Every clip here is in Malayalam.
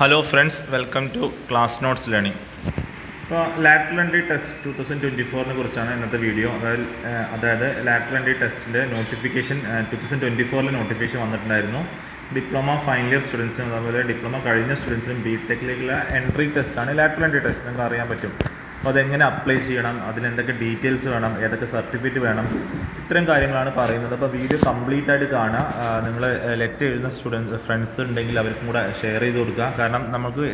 Hello friends welcome to class notes learning ഇപ്പോൾ lateral entry test two thousand twenty ഫോറിനെ കുറിച്ചാണ് ഇന്നത്തെ വീഡിയോ അതായത് അതായത് ലാറ്ററൽ എൻട്രി ടെസ്റ്റിന്റെ നോട്ടിഫിക്കേഷൻ ടു തൗസൻഡ് ട്വന്റി ഫോറിൽ നോട്ടിഫിക്കേഷൻ വന്നിട്ടുണ്ടായിരുന്നു. ഡിപ്ലോമ ഫൈനൽ ഇയർ സ്റ്റുഡൻസിനും അതുപോലെ ഡിപ്ലോമ കഴിഞ്ഞ സ്റ്റുഡൻസിനും ബി ടെക്കിലേക്കുള്ള എൻട്രി ടെസ്റ്റാണ് ലാറ്ററൽ എൻട്രി ടെസ്റ്റ് നിങ്ങൾക്ക് അറിയാൻ പറ്റും. അപ്പോൾ അതെങ്ങനെ അപ്ലൈ ചെയ്യണം? അതിലെന്തൊക്കെ ഡീറ്റെയിൽസ് വേണം? ഏതൊക്കെ സർട്ടിഫിക്കറ്റ് വേണം? ഇത്തരം കാര്യങ്ങളാണ് പറയുന്നത്. അപ്പോൾ വീഡിയോ കംപ്ലീറ്റ് ആയിട്ട് കാണുക നിങ്ങൾ ലെറ്റർ എഴുതുന്ന സ്റ്റുഡൻസ് ഫ്രണ്ട്സ് ഉണ്ടെങ്കിൽ അവർക്കും കൂടെ ഷെയർ ചെയ്ത് കൊടുക്കുക. കാരണം നമുക്ക്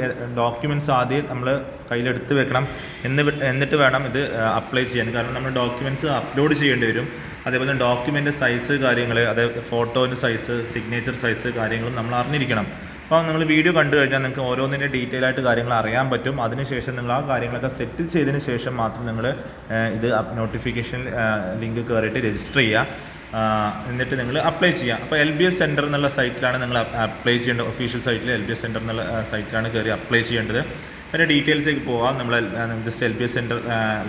ഡോക്യുമെന്റ്സ് ആദ്യം നമ്മൾ കയ്യിലെടുത്ത് വെക്കണം. എന്ന് എന്നിട്ട് വേണം ഇത് അപ്ലൈ ചെയ്യാൻ. കാരണം നമ്മൾ ഡോക്യുമെന്റ്സ് അപ്ലോഡ് ചെയ്യേണ്ടി വരും. അതേപോലെ ഡോക്യുമെന്റ് സൈസ് കാര്യങ്ങൾ അതായത് ഫോട്ടോന്റെ സൈസ് സിഗ്നേച്ചർ സൈസ് കാര്യങ്ങളും നമ്മൾ അറിഞ്ഞിരിക്കണം. അപ്പോൾ നിങ്ങൾ വീഡിയോ കണ്ടു കഴിഞ്ഞാൽ നിങ്ങൾക്ക് ഓരോന്നിന്റെ ഡീറ്റെയിൽ ആയിട്ട് കാര്യങ്ങൾ അറിയാൻ പറ്റും. അതിനുശേഷം നിങ്ങൾ ആ കാര്യങ്ങളൊക്കെ സെറ്റിൽ ചെയ്തതിന് ശേഷം മാത്രം നിങ്ങൾ ഇത് നോട്ടിഫിക്കേഷൻ ലിങ്ക് കയറിയിട്ട് രജിസ്റ്റർ ചെയ്യുക. എന്നിട്ട് നിങ്ങൾ അപ്ലൈ ചെയ്യുക. അപ്പോൾ എൽ ബി എസ് സെന്റർ എന്നുള്ള സൈറ്റിലാണ് നിങ്ങൾ അപ്ലൈ ചെയ്യേണ്ടത് ഒഫീഷ്യൽ സൈറ്റിൽ എൽ ബി എസ് സെന്റർ എന്നുള്ള സൈറ്റിലാണ് കയറി അപ്ലൈ ചെയ്യേണ്ടത്. അതിന്റെ ഡീറ്റെയിൽസിലേക്ക് പോകാം നമ്മൾ just L B S centre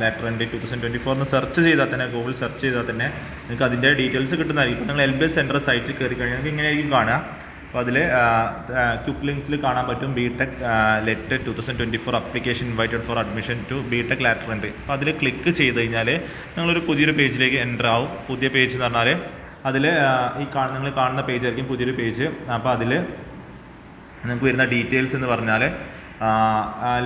letter N two thousand twenty ഫോറിന് search ചെയ്താൽ തന്നെ ഗൂഗിൾ സെർച്ച് ചെയ്താൽ തന്നെ നിങ്ങൾക്ക് അതിന്റെ ഡീറ്റെയിൽസ് കിട്ടുന്നതായിരിക്കും. നിങ്ങൾ എൽ ബി എസ് സെന്റർ സൈറ്റിൽ കയറി കഴിഞ്ഞാൽ നിങ്ങൾക്ക് ഇങ്ങനെയായിരിക്കും കാണുക. അപ്പോൾ അതിൽ ക്യുക്ക് ലിങ്ക്സിൽ കാണാൻ പറ്റും B tech LET two thousand twenty four application invited for admission to B tech later entry അപ്പോൾ അതിൽ ക്ലിക്ക് ചെയ്ത് കഴിഞ്ഞാൽ നിങ്ങളൊരു പുതിയൊരു പേജിലേക്ക് എന്റർ ആവും. പുതിയ പേജ് എന്ന് പറഞ്ഞാൽ അതിൽ ഈ കാണുന്ന നിങ്ങൾ കാണുന്ന പേജായിരിക്കും പുതിയൊരു പേജ്. അപ്പോൾ അതിൽ നിങ്ങൾക്ക് വരുന്ന ഡീറ്റെയിൽസ് എന്ന് പറഞ്ഞാൽ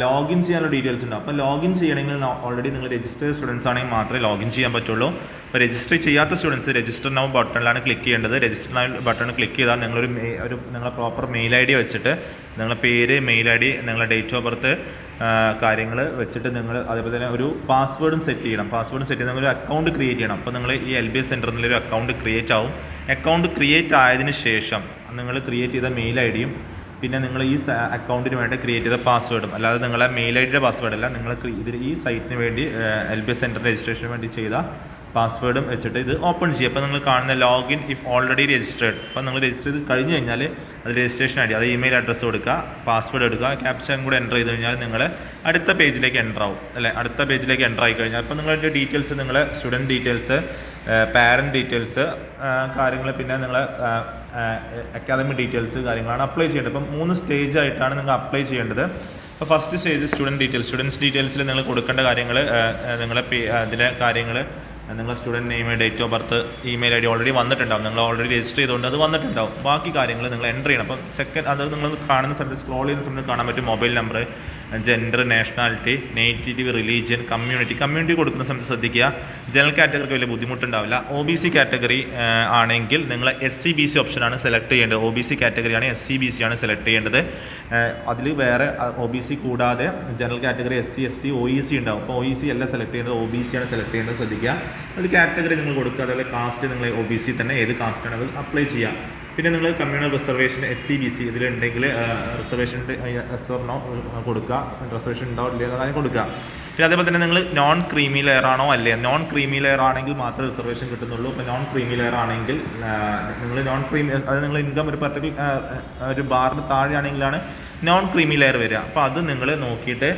ലോഗിൻ ചെയ്യാനുള്ള ഡീറ്റെയിൽസ് ഉണ്ട്. അപ്പോൾ ലോഗിൻ ചെയ്യണമെങ്കിൽ ഓൾറെഡി നിങ്ങൾ രജിസ്റ്റർ സ്റ്റുഡൻസ് ആണെങ്കിൽ മാത്രമേ ലോഗിൻ ചെയ്യാൻ പറ്റുള്ളൂ. അപ്പോൾ രജിസ്റ്റർ ചെയ്യാത്ത സ്റ്റുഡൻസ് രജിസ്റ്റർ നൗ ബട്ടണിലാണ് ക്ലിക്ക് ചെയ്യേണ്ടത്. രജിസ്റ്റർ നൗ ബട്ടൺ ക്ലിക്ക് ചെയ്താൽ നിങ്ങളൊരു ഒരു നിങ്ങളെ പ്രോപ്പർ മെയിൽ ഐ ഡി വെച്ചിട്ട് നിങ്ങളുടെ പേര് മെയിൽ ഐ ഡി നിങ്ങളുടെ ഡേറ്റ് ഓഫ് ബർത്ത് കാര്യങ്ങൾ വെച്ചിട്ട് നിങ്ങൾ അതേപോലെ തന്നെ ഒരു പാസ്വേഡും സെറ്റ് ചെയ്യണം. പാസ്വേഡും സെറ്റ് ചെയ്ത് ഒരു അക്കൗണ്ട് ക്രിയേറ്റ് ചെയ്യണം. അപ്പോൾ നിങ്ങൾ ഈ എൽ ബി എസ് സെന്ററിൽ നിന്നൊരു അക്കൗണ്ട് ക്രിയേറ്റ് ആവും. അക്കൗണ്ട് ക്രിയേറ്റ് ആയതിനു ശേഷം നിങ്ങൾ ക്രിയേറ്റ് ചെയ്ത മെയിൽ ഐ ഡിയും പിന്നെ നിങ്ങൾ ഈ അക്കൗണ്ടിന് വേണ്ടി ക്രിയേറ്റ് ചെയ്ത പാസ്വേഡും അല്ലാതെ നിങ്ങളെ മെയിൽ ഐ ഡിയുടെ പാസ്വേഡ് അല്ല നിങ്ങൾ ഇതിൽ ഈ സൈറ്റിന് വേണ്ടി എൽ ബി എസ് സെന്റർ രജിസ്ട്രേഷന് വേണ്ടി ചെയ്ത പാസ്വേഡും വെച്ചിട്ട് ഇത് ഓപ്പൺ ചെയ്യുക. അപ്പോൾ നിങ്ങൾ കാണുന്ന ലോഗിൻ ഇഫ് ഓൾറെഡി രജിസ്റ്റേർഡ് അപ്പോൾ നിങ്ങൾ രജിസ്റ്റർ ചെയ്ത് കഴിഞ്ഞ് കഴിഞ്ഞാൽ അത് രജിസ്ട്രേഷൻ ഐ ഡി അത് ഇമെയിൽ അഡ്രസ്സ് കൊടുക്കുക പാസ്വേഡ് എടുക്കുക ക്യാപ്ഷൻ കൂടെ എന്റർ ചെയ്ത് കഴിഞ്ഞാൽ നിങ്ങൾ അടുത്ത പേജിലേക്ക് എന്റർ ആവും അല്ലേ? അടുത്ത പേജിലേക്ക് എന്റർ ആയി കഴിഞ്ഞാൽ അപ്പോൾ നിങ്ങളുടെ ഡീറ്റെയിൽസ് നിങ്ങൾ സ്റ്റുഡന്റ് ഡീറ്റെയിൽസ് പാരന്റ് ഡീറ്റെയിൽസ് കാര്യങ്ങൾ പിന്നെ നിങ്ങൾ അക്കാദമിക് ഡീറ്റെയിൽസ് കാര്യങ്ങളാണ് അപ്ലൈ ചെയ്യേണ്ടത്. അപ്പം മൂന്ന് സ്റ്റേജ് ആയിട്ടാണ് നിങ്ങൾ അപ്ലൈ ചെയ്യേണ്ടത്. അപ്പോൾ first stage student details students ഡീറ്റെയിൽസിൽ നിങ്ങൾ കൊടുക്കേണ്ട കാര്യങ്ങൾ നിങ്ങളെ പേ- അതിലെ കാര്യങ്ങൾ നിങ്ങളുടെ student name date of birth email I D already വന്നിട്ടുണ്ടാവും. നിങ്ങൾ ഓൾറെഡി രജിസ്റ്റർ ചെയ്തുകൊണ്ട് അത് വന്നിട്ടുണ്ടാവും. ബാക്കി കാര്യങ്ങൾ നിങ്ങൾ എന്റർ ചെയ്യണം. അപ്പം സെക്കൻഡ് അത് നിങ്ങൾ കാണുന്ന സമയത്ത് സ്ക്രോൾ ചെയ്യുന്ന സമയത്ത് കാണാൻ പറ്റും. Mobile number gender nationality native religion community community കൊടുക്കുന്ന സമയത്ത് ശ്രദ്ധിക്കുക. ജനറൽ കാറ്റഗറിക്ക് വലിയ ബുദ്ധിമുട്ടുണ്ടാവില്ല. ഒ ബി സി കാറ്റഗറി ആണെങ്കിൽ നിങ്ങൾ എസ് സി ബി സി ഓപ്ഷനാണ് സെലക്ട് ചെയ്യേണ്ടത്. ഒ ബി സി കാറ്റഗറിയാണ് എസ് സി ബി സി ആണ് സെലക്ട് ചെയ്യേണ്ടത്. അതിൽ വേറെ ഒ ബി സി കൂടാതെ general category S C S T O E C ഉണ്ടാവും. അപ്പോൾ ഒ ഇ സി അല്ല സെലക്ട് ചെയ്യേണ്ടത്. ഒ ബി സി ആണ് സെലക്ട് ചെയ്യേണ്ടത്. ശ്രദ്ധിക്കുക. അത് കാറ്റഗറി നിങ്ങൾ കൊടുക്കുക. അതുപോലെ കാസ്റ്റ് നിങ്ങൾ ഒ ബി സി തന്നെ ഏത് കാസ്റ്റാണ് അത് അപ്ലൈ ചെയ്യുക. പിന്നെ നിങ്ങൾ communal reservation S C B C ഇതിലുണ്ടെങ്കിൽ reservation no കൊടുക്കുക. റിസർവേഷൻ ഉണ്ടോ ഇല്ലയോ എന്ന കൊടുക്കുക. പിന്നെ അതേപോലെ തന്നെ നിങ്ങൾ നോൺ ക്രീമി ലെയർ ആണോ അല്ലേ നോൺ ക്രീമി ലെയർ ആണെങ്കിൽ മാത്രമേ റിസർവേഷൻ കിട്ടുന്നുള്ളൂ. ഇപ്പോൾ നോൺ ക്രീമി ലെയർ ആണെങ്കിൽ നിങ്ങൾ നോൺ ക്രീമി അത് നിങ്ങൾ ഇൻകം ഒരു പർട്ടിക്കുലർ ഒരു ബാറിന് താഴെയാണെങ്കിലാണ് നോൺ ക്രീമി ലെയർ വരിക. അപ്പോൾ അത് നിങ്ങൾ നോക്കിയിട്ട്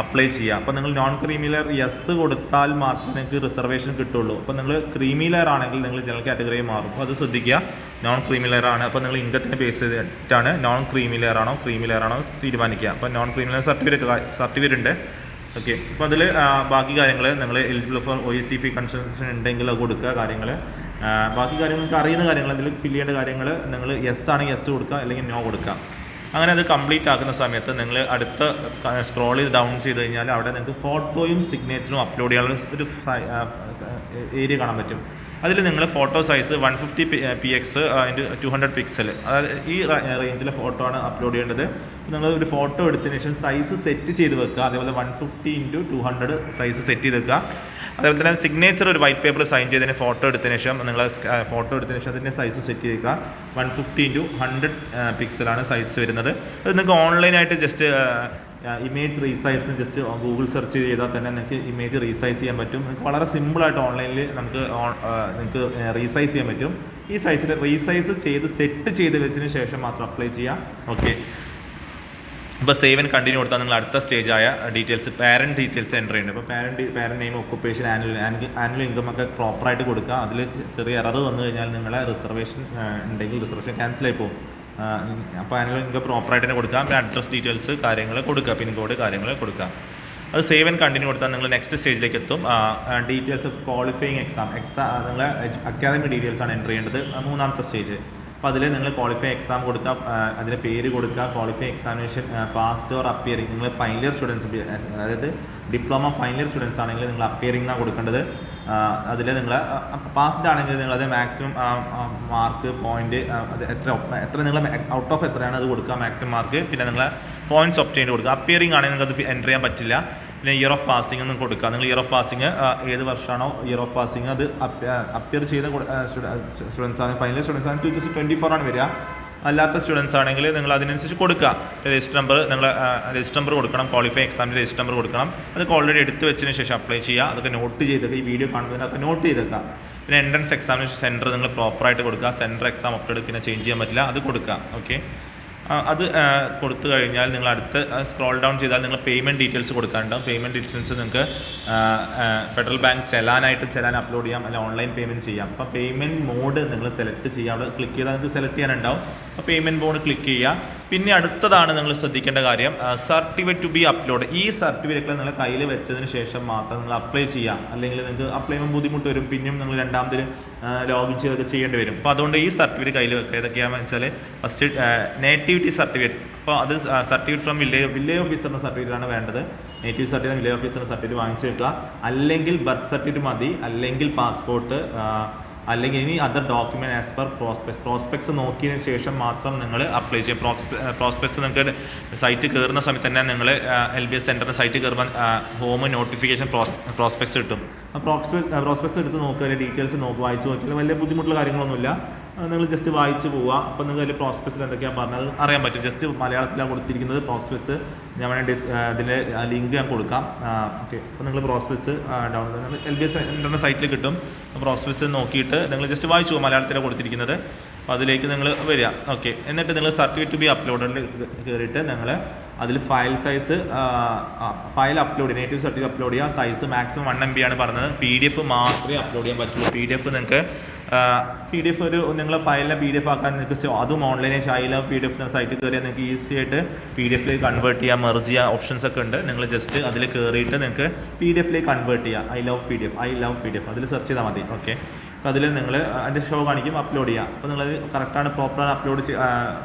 അപ്ലൈ ചെയ്യുക. അപ്പോൾ നിങ്ങൾ നോൺ ക്രീമി ലെയർ യെസ് കൊടുത്താൽ മാത്രമേ നിങ്ങൾക്ക് റിസർവേഷൻ കിട്ടുള്ളൂ. അപ്പോൾ നിങ്ങൾ ക്രീമി ലെയർ ആണെങ്കിൽ നിങ്ങൾ ജനറൽ കാറ്റഗറി മാറും. അപ്പോൾ അത് ശ്രദ്ധിക്കുക. നോൺ ക്രീമി ലെയർ ആണ്. അപ്പോൾ നിങ്ങൾ ഇൻകത്തിനെ ബേസ് ചെയ്തിട്ടാണ് നോൺ ക്രീമി ലെയർ ആണോ ക്രീമി ലെയർ ആണോ തീരുമാനിക്കുക. അപ്പോൾ non creamy layer certificate certificate ഉണ്ട്. ഓക്കെ അപ്പോൾ അതിൽ ബാക്കി കാര്യങ്ങൾ നിങ്ങൾ eligible for O S C fee consultation ഉണ്ടെങ്കിൽ അത് കൊടുക്കുക. കാര്യങ്ങൾ ബാക്കി കാര്യങ്ങൾക്ക് അറിയുന്ന കാര്യങ്ങൾ എന്തെങ്കിലും ഫില്ല് ചെയ്യേണ്ട കാര്യങ്ങൾ നിങ്ങൾ യെസ് ആണെങ്കിൽ യെസ് കൊടുക്കുക അല്ലെങ്കിൽ നോ കൊടുക്കുക. അങ്ങനെ അത് കംപ്ലീറ്റ് ആക്കുന്ന സമയത്ത് നിങ്ങൾ അടുത്ത സ്ക്രോൾ ചെയ്ത് ഡൗൺ ചെയ്ത് കഴിഞ്ഞാൽ അവിടെ നിങ്ങൾക്ക് ഫോട്ടോയും സിഗ്നേച്ചറും അപ്ലോഡ് ചെയ്യാനുള്ള ഒരു ഏരിയ കാണാൻ പറ്റും. അതിൽ നിങ്ങൾ photo size one fifty P X അതിന്റെ ടു ഹൺഡ്രഡ് പിക്സൽ അതായത് ഈ റേഞ്ചിലെ ഫോട്ടോ ആണ് അപ്ലോഡ് ചെയ്യേണ്ടത്. നിങ്ങൾ ഒരു ഫോട്ടോ എടുത്തതിന് ശേഷം സൈസ് സെറ്റ് ചെയ്ത് വെക്കുക. അതേപോലെ one fifty into two hundred size set ചെയ്ത് വെക്കുക. അതേപോലെ തന്നെ സിഗ്നേച്ചർ ഒരു വൈറ്റ് പേപ്പർ സൈൻ ചെയ്തതിന് ഫോട്ടോ എടുത്തതിന് ശേഷം നിങ്ങൾ ഫോട്ടോ എടുത്തതിന് ശേഷം അതിന്റെ സൈസ് സെറ്റ് ചെയ്യുക. വൺ ഫിഫ്റ്റി ഇന്റു ഹൺഡ്രഡ് പിക്സലാണ് സൈസ് വരുന്നത്. അത് നിങ്ങൾക്ക് ഓൺലൈനായിട്ട് ജസ്റ്റ് ഇമേജ് റീസൈസ് എന്ന് ജസ്റ്റ് ഗൂഗിൾ സെർച്ച് ചെയ്താൽ തന്നെ നിങ്ങൾക്ക് ഇമേജ് റീസൈസ് ചെയ്യാൻ പറ്റും. നിങ്ങൾക്ക് വളരെ സിമ്പിളായിട്ട് ഓൺലൈനിൽ നമുക്ക് നിങ്ങൾക്ക് റീസൈസ് ചെയ്യാൻ പറ്റും. ഈ സൈസിൽ റീസൈസ് ചെയ്ത് സെറ്റ് ചെയ്ത് വെച്ചതിന് ശേഷം മാത്രം അപ്ലൈ ചെയ്യാം. ഓക്കെ ഇപ്പോൾ സേവ് ആൻഡ് കണ്ടിന്യൂ കൊടുത്താൽ നിങ്ങൾ അടുത്ത സ്റ്റേജ് ആയ ഡീറ്റെയിൽസ് പാരന്റ് ഡീറ്റെയിൽസ് എന്റർ ചെയ്യുന്നുണ്ട്. ഇപ്പോൾ parent parent name occupation annual annual income ഒക്കെ പ്രോപ്പറായിട്ട് കൊടുക്കുക. അതിൽ ചെറിയ എറർ വന്നു കഴിഞ്ഞാൽ നിങ്ങളെ റിസർവേഷൻ ഉണ്ടെങ്കിൽ റിസർവേഷൻ ക്യാൻസൽ ആയി പോകും. അപ്പോൾ ആനുവൽ ഇൻകം പ്രോപ്പറായിട്ട് തന്നെ കൊടുക്കാം പിന്നെ അഡ്രസ് ഡീറ്റെയിൽസ് കാര്യങ്ങൾ കൊടുക്കുക. പിൻകോഡ് കാര്യങ്ങൾ കൊടുക്കുക. അത് സേവ് ആൻഡ് കണ്ടിന്യൂ കൊടുത്താൽ നിങ്ങൾ നെക്സ്റ്റ് സ്റ്റേജിലേക്ക് എത്തും. Details of qualifying exam exam നിങ്ങളെ അക്കാദമിക് ഡീറ്റെയിൽസ് ആണ് എന്റർ ചെയ്യേണ്ടത്. മൂന്നാമത്തെ സ്റ്റേജ് അപ്പോൾ അതിൽ നിങ്ങൾ ക്വാളിഫൈ എക്സാം കൊടുക്കുക അതിന് പേര് കൊടുക്കുക qualify examination passed or appearing നിങ്ങൾ ഫൈനൽ ഇയർ സ്റ്റുഡൻസ് അതായത് ഡിപ്ലോമ ഫൈനൽ ഇയർ സ്റ്റുഡൻസ് ആണെങ്കിൽ നിങ്ങൾ അപ്പിയറിംഗ് ആണ് കൊടുക്കേണ്ടത്. അതിൽ നിങ്ങൾ പാസ്ഡ് ആണെങ്കിൽ നിങ്ങൾ അത് മാക്സിമം മാർക്ക് പോയിന്റ് അത് എത്ര എത്ര നിങ്ങൾ ഔട്ട് ഓഫ് എത്രയാണ് അത് കൊടുക്കുക മാക്സിമം മാർക്ക് പിന്നെ നിങ്ങൾ പോയിന്റ്സ് ഒപ്റ്റൈൻ കൊടുക്കുക. അപ്പിയറിംഗ് ആണെങ്കിൽ നിങ്ങൾക്ക് അത് എന്റർ ചെയ്യാൻ പറ്റില്ല. പിന്നെ ഇയർ ഓഫ് പാസിംഗ് ഒന്നും കൊടുക്കുക നിങ്ങൾ ഇയർ ഓഫ് പാസിംഗ് ഏത് വർഷമാണോ ഇയർ ഓഫ് പാസിംഗ് അത് അപ്പിയർ ചെയ്ത സ്റ്റുഡൻസ് ആണ്. ഫൈനൽ സ്റ്റുഡൻസ് ആണ്. ടു തൗസൻഡ് ട്വന്റി ഫോർ ആണ് വരിക. അല്ലാത്ത സ്റ്റുഡൻസ് ആണെങ്കിൽ നിങ്ങൾ അതിനനുസരിച്ച് കൊടുക്കുക രജിസ്റ്റർ നമ്പർ നിങ്ങൾ രജിസ്റ്റർ നമ്പർ കൊടുക്കണം. ക്വാളിഫൈ എക്സാമിന്റെ രജിസ്റ്റർ നമ്പർ കൊടുക്കണം. അതൊക്കെ ഓൾറെഡി എടുത്ത് വെച്ചതിന് ശേഷം അപ്ലൈ ചെയ്യുക. അതൊക്കെ നോട്ട് ചെയ്തൊക്കെ. ഈ വീഡിയോ കാണുന്നതിനൊക്കെ നോട്ട് ചെയ്തേക്കുക പിന്നെ എൻട്രൻസ് എക്സാമിനേഷൻ സെന്റർ നിങ്ങൾ പ്രോപ്പറായിട്ട് കൊടുക്കുക. സെന്റർ എക്സാം അപ്ലോഡ് പിന്നെ ചേഞ്ച് ചെയ്യാൻ പറ്റില്ല. അത് കൊടുക്കുക. ഓക്കെ അത് കൊടുത്തു കഴിഞ്ഞാൽ നിങ്ങൾ അടുത്ത് സ്ക്രോൾ ഡൗൺ ചെയ്താൽ നിങ്ങൾ പേയ്മെന്റ് ഡീറ്റെയിൽസ് കൊടുക്കാനുണ്ടാവും പേയ്മെന്റ് ഡീറ്റെയിൽസ് നിങ്ങൾക്ക് ഫെഡറൽ ബാങ്ക് ചെലാനായിട്ട് ചെലാൻ അപ്ലോഡ് ചെയ്യാം അല്ലെങ്കിൽ ഓൺലൈൻ പേയ്മെന്റ് ചെയ്യാം. അപ്പോൾ പേയ്മെന്റ് മോഡ് നിങ്ങൾ സെലക്ട് ചെയ്യാം. അവിടെ ക്ലിക്ക് ചെയ്താൽ നിങ്ങൾക്ക് സെലക്ട് ചെയ്യാനുണ്ടാവും. അപ്പോൾ പേയ്മെന്റ് മോഡ് ക്ലിക്ക് ചെയ്യുക. പിന്നെ അടുത്തതാണ് നിങ്ങൾ ശ്രദ്ധിക്കേണ്ട കാര്യം സർട്ടിഫിക്കറ്റ് ടു ബി അപ്ലോഡ് ഈ സർട്ടിഫിക്കറ്റ് നിങ്ങൾ കയ്യിൽ വെച്ചതിന് ശേഷം മാത്രം നിങ്ങൾ അപ്ലൈ ചെയ്യാം. അല്ലെങ്കിൽ നിങ്ങൾക്ക് അപ്ലൈ ചെയ്യുമ്പോൾ ബുദ്ധിമുട്ട് വരും. പിന്നെയും നിങ്ങൾ രണ്ടാമതിൽ ലോഗിൻ ചെയ്തൊക്കെ ചെയ്യേണ്ടി വരും. അപ്പോൾ അതുകൊണ്ട് ഈ സർട്ടിഫിക്കറ്റ് കയ്യിൽ വെക്കുക. ഏതൊക്കെയാണെന്ന് വെച്ചാൽ ഫസ്റ്റ് നേറ്റിവിറ്റി സർട്ടിഫിക്കറ്റ് അപ്പോൾ അത് സർട്ടിഫിക്കറ്റ് ഫ്രം വില്ലേജ് വില്ലേജ് ഓഫീസറിന്റെ സർട്ടിഫിക്കറ്റാണ് വേണ്ടത്. നേറ്റീവ് സർട്ടിഫിക്കറ്റ് വില്ലേജ് ഓഫീസറിന്റെ സർട്ടിഫിക്കറ്റ് വാങ്ങിച്ചു വെക്കുക. അല്ലെങ്കിൽ ബർത്ത് സർട്ടിഫിക്കറ്റ് മതി. അല്ലെങ്കിൽ പാസ്പോർട്ട് അല്ലെങ്കിൽ ഇനി other document as per prospectus prospectus നോക്കിയതിന് ശേഷം മാത്രം നിങ്ങൾ അപ്ലൈ ചെയ്യും പ്രോസ്പെക്ട്സ് നിങ്ങൾക്ക് സൈറ്റ് കയറുന്ന സമയത്ത് തന്നെ നിങ്ങൾ എൽ ബി എസ് സെന്ററിന്റെ സൈറ്റ് കയറുമ്പോൾ ഹോം നോട്ടിഫിക്കേഷൻ പ്രോസ്പെക്ട്സ് കിട്ടും. പ്രോസ്പെക്ട്സ് എടുത്ത് നോക്കുക. ഡീറ്റെയിൽസ് നോക്കുക. വായിച്ച് നോക്കിയാൽ വലിയ ബുദ്ധിമുട്ടുള്ള കാര്യങ്ങളൊന്നുമില്ല. നിങ്ങൾ ജസ്റ്റ് വായിച്ചു പോവുക. അപ്പോൾ നിങ്ങൾ അതിൽ പ്രോസ്പെക്ട്സിൽ എന്തൊക്കെയാണ് പറഞ്ഞത്? അറിയാൻ പറ്റും. ജസ്റ്റ് മലയാളത്തിലാണ് കൊടുത്തിരിക്കുന്നത് പ്രോസ്പെസ് ഞാൻ വേണേൽ ഡിസ് ഇതിന്റെ ലിങ്ക് ഞാൻ കൊടുക്കാം. ഓക്കെ അപ്പോൾ നിങ്ങൾ പ്രോസ്പെസ് ഡൗൺലോഡ് നിങ്ങൾ എൽ ബി എസ് ഇന്റർനെറ്റ് സൈറ്റിൽ കിട്ടും. പ്രോസ്പെസ് നോക്കിയിട്ട് നിങ്ങൾ ജസ്റ്റ് വായിച്ചു പോകും മലയാളത്തിലാണ് കൊടുത്തിരിക്കുന്നത്. അപ്പോൾ അതിലേക്ക് നിങ്ങൾ വരിക. ഓക്കെ എന്നിട്ട് നിങ്ങൾ സർട്ടിഫിക്കറ്റ് ബി അപ്ലോഡിൽ കയറിയിട്ട് നിങ്ങൾ അതിൽ file size file upload native certificate upload ചെയ്യുക. Size maximum one M B ആണ് പറഞ്ഞത്. പി ഡി എഫ് മാത്രമേ അപ്ലോഡ് ചെയ്യാൻ പറ്റുള്ളൂ. പി ഡി എഫ് നിങ്ങൾക്ക് പി ഡി എഫ് ഒരു നിങ്ങൾ ഫയലിനെ പി ഡി എഫ് ആക്കാൻ നിങ്ങൾക്ക് അതും ഓൺലൈനെ ഷൈല പി ഡി എഫ് സൈറ്റിൽ കയറിയാൽ നിങ്ങൾക്ക് ഈസി ആയിട്ട് പി ഡി എഫിലേക്ക് കൺവേർട്ട് ചെയ്യാം മെർജ് ചെയ്യാം ഓപ്ഷൻസ് ഒക്കെ ഉണ്ട്. നിങ്ങൾ ജസ്റ്റ് അതിൽ കയറിയിട്ട് നിങ്ങൾക്ക് പി ഡി എഫിലേക്ക് കൺവേർട്ട് ചെയ്യാം I love P D F I love P D F അതിൽ സെർച്ച് ചെയ്താൽ മതി ഓക്കെ അപ്പോൾ അതിൽ നിങ്ങൾ അതിന്റെ ഷോ കാണിക്കും അപ്ലോഡ് ചെയ്യാം അപ്പോൾ നിങ്ങൾ കറക്റ്റാണ് പ്രോപ്പറാണ് അപ്ലോഡ്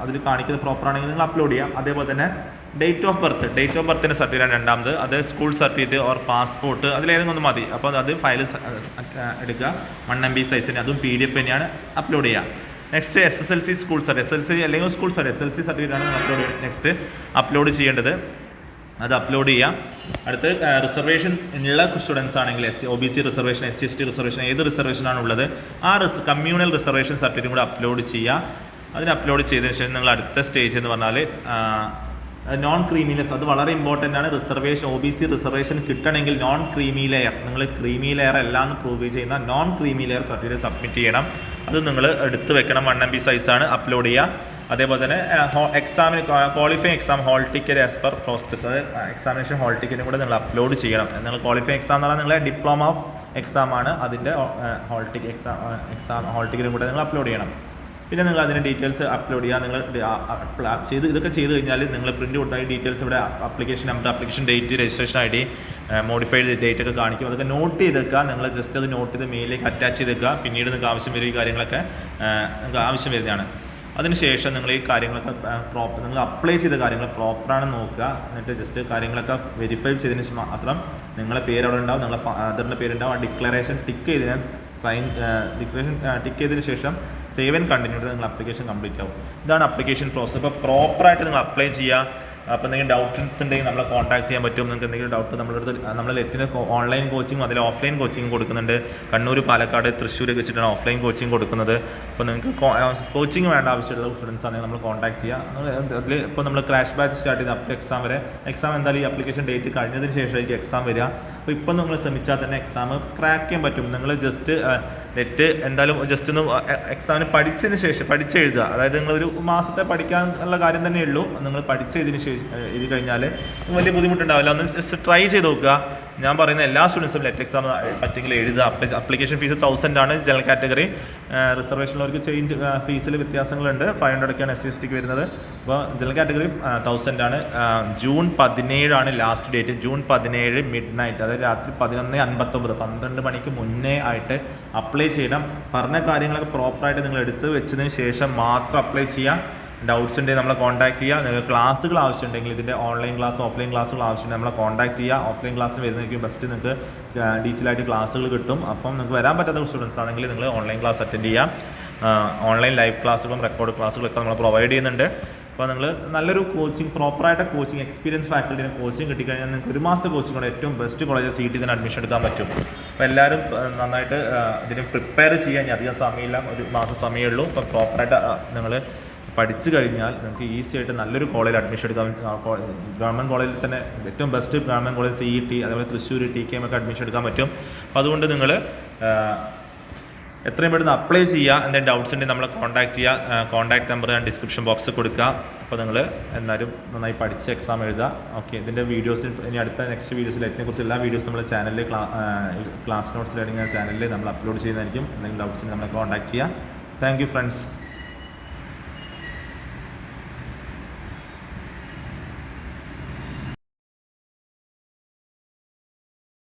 അതിൽ കാണിക്കുന്നത് പ്രോപ്പറാണെങ്കിൽ നിങ്ങൾ അപ്ലോഡ് ചെയ്യാം. അതേപോലെ തന്നെ date of birth date of ബർത്തിന്റെ certificate രണ്ടാമത്. അത് സ്കൂൾ സർട്ടിഫിക്കറ്റ് ഓർ പാസ്പോർട്ട് അതിലേതെങ്കിലും ഒന്ന് മതി. അപ്പോൾ അത് ഫയൽ എടുക്കുക. വൺ എം ബി സൈസിന് അതും പി ഡി എഫ് തന്നെയാണ് അപ്ലോഡ് ചെയ്യുക. Next S S L C school sir S L C അല്ലെങ്കിൽ school sir S L C certificate ആണ് അപ്ലോഡ് നെക്സ്റ്റ് അപ്ലോഡ് ചെയ്യേണ്ടത്. അത് അപ്ലോഡ് ചെയ്യാം അടുത്ത് റിസർവേഷൻ ഉള്ള സ്റ്റുഡൻസ് ആണെങ്കിൽ S O B C reservation S C S T reservation ഏത് റിസർവേഷനാണ് ഉള്ളത്? ആ റിസ് കമ്മ്യൂണൽ റിസർവേഷൻ സർട്ടിഫിക്കറ്റും കൂടെ അപ്ലോഡ് ചെയ്യുക. അതിന് അപ്ലോഡ് ചെയ്തതിന് ശേഷം നിങ്ങൾ അടുത്ത സ്റ്റേജ് എന്ന് പറഞ്ഞാൽ നോൺ ക്രീമി ലെയർ അത് വളരെ ഇമ്പോർട്ടന്റ് ആണ്. Reservation O B C reservation കിട്ടണമെങ്കിൽ നോൺ ക്രീമി ലെയർ നിങ്ങൾ ക്രീമി ലെയർ എല്ലാം പ്രൂവ് ചെയ്യുന്ന non creamy layer certificate submit ചെയ്യണം. അത് നിങ്ങൾ എടുത്ത് വെക്കണം. വൺ എം ബി ആണ്. അപ്ലോഡ് ചെയ്യുക. അതേപോലെ തന്നെ എക്സാമിന് qualify exam hall ticket as per process അത് എക്സാമിനേഷൻ ഹോൾ ടിക്കറ്റും കൂടെ നിങ്ങൾ അപ്ലോഡ് ചെയ്യണം. നിങ്ങൾ ക്വാളിഫൈ എക്സാം എന്ന് പറഞ്ഞാൽ നിങ്ങളെ ഡിപ്ലോമ ഓഫ് എക്സാം ആണ്. അതിന്റെ hall ticket exam exam hall ടിക്കറ്റും കൂടെ നിങ്ങൾ അപ്ലോഡ് ചെയ്യണം. പിന്നെ നിങ്ങൾ അതിന്റെ ഡീറ്റെയിൽസ് അപ്ലോഡ് ചെയ്യുക. നിങ്ങൾ ചെയ്ത് ഇതൊക്കെ ചെയ്ത് കഴിഞ്ഞാൽ നിങ്ങൾ പ്രിന്റ് കൊടുത്താൽ ഡീറ്റെയിൽസ് ഇവിടെ application number application date registration I D modified date ഒക്കെ കാണിക്കും. അതൊക്കെ നോട്ട് ചെയ്തേക്കുക. നിങ്ങൾ ജസ്റ്റ് അത് നോട്ട് ചെയ്ത് മെയിലേക്ക് അറ്റാച്ച് വെക്കുക പിന്നീട് നിങ്ങൾക്ക് ആവശ്യം വരും ഈ കാര്യങ്ങളൊക്കെ നിങ്ങൾക്ക് ആവശ്യം വരുന്നതാണ്. അതിനുശേഷം നിങ്ങൾ ഈ കാര്യങ്ങളൊക്കെ പ്രോപ്പർ നിങ്ങൾ അപ്ലൈ ചെയ്ത കാര്യങ്ങൾ പ്രോപ്പറാണെന്ന് നോക്കുക. എന്നിട്ട് ജസ്റ്റ് കാര്യങ്ങളൊക്കെ വെരിഫൈ ചെയ്തതിന് മാത്രം നിങ്ങളെ പേര് അവിടെ ഉണ്ടാവും. നിങ്ങളെ ഫാദറിന്റെ പേരുണ്ടാവും ആ ഡിക്ലറേഷൻ ടിക്ക് ചെയ്തതിന് സൈൻ ഡിക്ലറേഷൻ ടിക്ക് ചെയ്തതിന് ശേഷം സേവ് ആൻഡ് കണ്ടിന്യൂ നിങ്ങൾ അപ്ലിക്കേഷൻ കംപ്ലീറ്റ് ആവും. ഇതാണ് അപ്ലിക്കേഷൻ പ്രോസസ് അപ്പോൾ പ്രോപ്പറായിട്ട് നിങ്ങൾ അപ്ലൈ ചെയ്യുക അപ്പോൾ എന്തെങ്കിലും ഡൗട്ട്സ് ഉണ്ടെങ്കിൽ നമ്മളെ കോൺടാക്ട് ചെയ്യാൻ പറ്റും. നിങ്ങൾക്ക് എന്തെങ്കിലും ഡൗട്ട് നമ്മുടെ അടുത്ത് നമ്മൾ ലെറ്റിന് ഓൺലൈൻ കോച്ചിങ് അതിൽ ഓഫ്ലൈൻ കോച്ചിങ് കൊടുക്കുന്നുണ്ട്. കണ്ണൂർ പാലക്കാട് തൃശ്ശൂരൊക്കെ വെച്ചിട്ടാണ് ഓഫ്ലൈൻ കോച്ചിങ് കൊടുക്കുന്നത്. അപ്പോൾ നിങ്ങൾക്ക് കോച്ചിങ് വേണ്ട ആവശ്യമുള്ള സ്റ്റുഡൻസ് ആണെങ്കിൽ നമ്മൾ കോൺടാക്ട് ചെയ്യുക അതിൽ ഇപ്പോൾ നമ്മൾ ക്രാഷ് ബാച്ച് സ്റ്റാർട്ട് ചെയ്ത് അപ്പ് എക്സാം വരെ എക്സാം എന്തായാലും ഈ അപ്ലിക്കേഷൻ ഡേറ്റ് കഴിഞ്ഞതിന് ശേഷമായിരിക്കും എക്സാം വരിക. അപ്പോൾ ഇപ്പം നിങ്ങൾ ശ്രമിച്ചാൽ തന്നെ എക്സാം ക്രാക്ക് ചെയ്യാൻ പറ്റും. നിങ്ങൾ ജസ്റ്റ് നെറ്റ് എന്തായാലും ജസ്റ്റ് ഒന്ന് എക്സാമിന് പഠിച്ചതിന് ശേഷം പഠിച്ചെഴുതുക. അതായത് നിങ്ങൾ ഒരു മാസത്തെ പഠിക്കാനുള്ള കാര്യം തന്നെ ഉള്ളൂ. നിങ്ങൾ പഠിച്ചതിന് ശേഷം ഇത് കഴിഞ്ഞാൽ വലിയ ബുദ്ധിമുട്ടുണ്ടാവില്ല. ഒന്ന് ജസ്റ്റ് ട്രൈ ചെയ്ത് നോക്കുക. ഞാൻ പറയുന്ന എല്ലാ സ്റ്റുഡൻസും ലെറ്റ് എക്സാം പറ്റുമെങ്കിൽ എഴുതുക. അപ്ലിക്കേഷൻ ഫീസ് തൗസൻഡ് ആണ് ജനറൽ കാറ്റഗറി റിസർവേഷനിലവർക്ക് ചേഞ്ച് ഫീസിൽ വ്യത്യാസങ്ങളുണ്ട്. ഫൈവ് ഹൺഡ്രഡ് ഒക്കെയാണ് എസ് സി എസ് ടിക്ക് വരുന്നത്. അപ്പോൾ ജനറൽ കാറ്റഗറി തൗസൻഡ് ആണ്. ജൂൺ പതിനേഴാണ് ലാസ്റ്റ് ഡേറ്റ് ജൂൺ പതിനേഴ് മിഡ് നൈറ്റ് അതായത് രാത്രി പതിനൊന്ന് അൻപത്തൊമ്പത് പന്ത്രണ്ട് മണിക്ക് മുന്നേ ആയിട്ട് അപ്ലൈ ചെയ്യണം. പറഞ്ഞ കാര്യങ്ങളൊക്കെ പ്രോപ്പറായിട്ട് നിങ്ങൾ എടുത്ത് വെച്ചതിന് ശേഷം മാത്രം അപ്ലൈ ചെയ്യാം. ഡൗട്ട്സ് ഉണ്ടെങ്കിൽ നമ്മളെ കോൺടാക്ട് ചെയ്യുക. നിങ്ങൾക്ക് ക്ലാസ്സുകൾ ആവശ്യമുണ്ടെങ്കിൽ ഇതിന്റെ ഓൺലൈൻ ക്ലാസ് ഓഫ്ലൈൻ ക്ലാസ്സുകൾ ആവശ്യമുണ്ടെങ്കിൽ നമ്മളെ കോൺടാക്ട് ചെയ്യുക. ഓഫ്ലൈൻ ക്ലാസ് വരുന്നതായിരിക്കും ബെസ്റ്റ് നിങ്ങൾക്ക് ഡീറ്റെയിൽ ആയിട്ട് ക്ലാസ്സുകൾ കിട്ടും. അപ്പം നിങ്ങൾക്ക് വരാൻ പറ്റാത്ത സ്റ്റുഡൻസ് ആണെങ്കിൽ നിങ്ങൾ ഓൺലൈൻ ക്ലാസ് അറ്റൻഡ് ചെയ്യാം ഓൺലൈൻ ലൈവ് ക്ലാസ്സുകളും റെക്കോർഡ് ക്ലാസ്സുകളൊക്കെ നമ്മൾ പ്രൊവൈഡ് ചെയ്യുന്നുണ്ട്. അപ്പോൾ നിങ്ങൾ നല്ലൊരു കോച്ചിങ് പ്രോപ്പറായിട്ട് കോച്ചിങ് എക്സ്പീരിയൻസ് ഫാക്കൽറ്റിന് കോച്ചിങ് കിട്ടിക്കഴിഞ്ഞാൽ നിങ്ങൾക്ക് ഒരു മാസത്തെ കോച്ചിങ് കൊണ്ട് ഏറ്റവും ബെസ്റ്റ് കോളേജ് സി ടി തന്നെ അഡ്മിഷൻ എടുക്കാൻ പറ്റും. അപ്പോൾ എല്ലാവരും നന്നായിട്ട് ഇതിന് പ്രിപ്പയർ ചെയ്യാൻ അധികം സമയമില്ല. ഒരു മാസം സമയമേ ഉള്ളൂ അപ്പോൾ പ്രോപ്പറായിട്ട് നിങ്ങൾ പഠിച്ചു കഴിഞ്ഞാൽ നമുക്ക് ഈസി ആയിട്ട് നല്ലൊരു കോളേജിൽ അഡ്മിഷൻ എടുക്കാൻ ഗവൺമെന്റ് കോളേജിൽ തന്നെ ഏറ്റവും best government college C E T അതേപോലെ തൃശ്ശൂർ ടി കെ എം ഒക്കെ അഡ്മിഷൻ എടുക്കാൻ പറ്റും. അപ്പോൾ അതുകൊണ്ട് നിങ്ങൾ എത്രയും പെട്ടെന്ന് അപ്ലൈ ചെയ്യുക. എന്തെങ്കിലും ഡൗട്ട്സ് ഉണ്ടെങ്കിൽ നമ്മളെ കോൺടാക്ട് ചെയ്യുക. കോൺടാക്ട് നമ്പർ ഞാൻ ഡിസ്ക്രിപ്ഷൻ ബോക്സിൽ കൊടുക്കുക. അപ്പോൾ നിങ്ങൾ എല്ലാവരും നന്നായി പഠിച്ച് എക്സാം എഴുതുക. ഓക്കെ ഇതിന്റെ വീഡിയോസ് ഇനി അടുത്ത നെക്സ്റ്റ് വീഡിയോസിൽ ഇതിനെക്കുറിച്ച് എല്ലാ വീഡിയോസും നമ്മൾ ചാനലിൽ ക്ലാസ് നോട്ട്സിൽ അല്ലെങ്കിൽ ചാനലിൽ നമ്മൾ അപ്ലോഡ് ചെയ്യുന്നതായിരിക്കും. എന്തെങ്കിലും ഡൗട്ട്സ് ഉണ്ടെങ്കിൽ നമ്മളെ കോൺടാക്ട് ചെയ്യുക. Thank you friends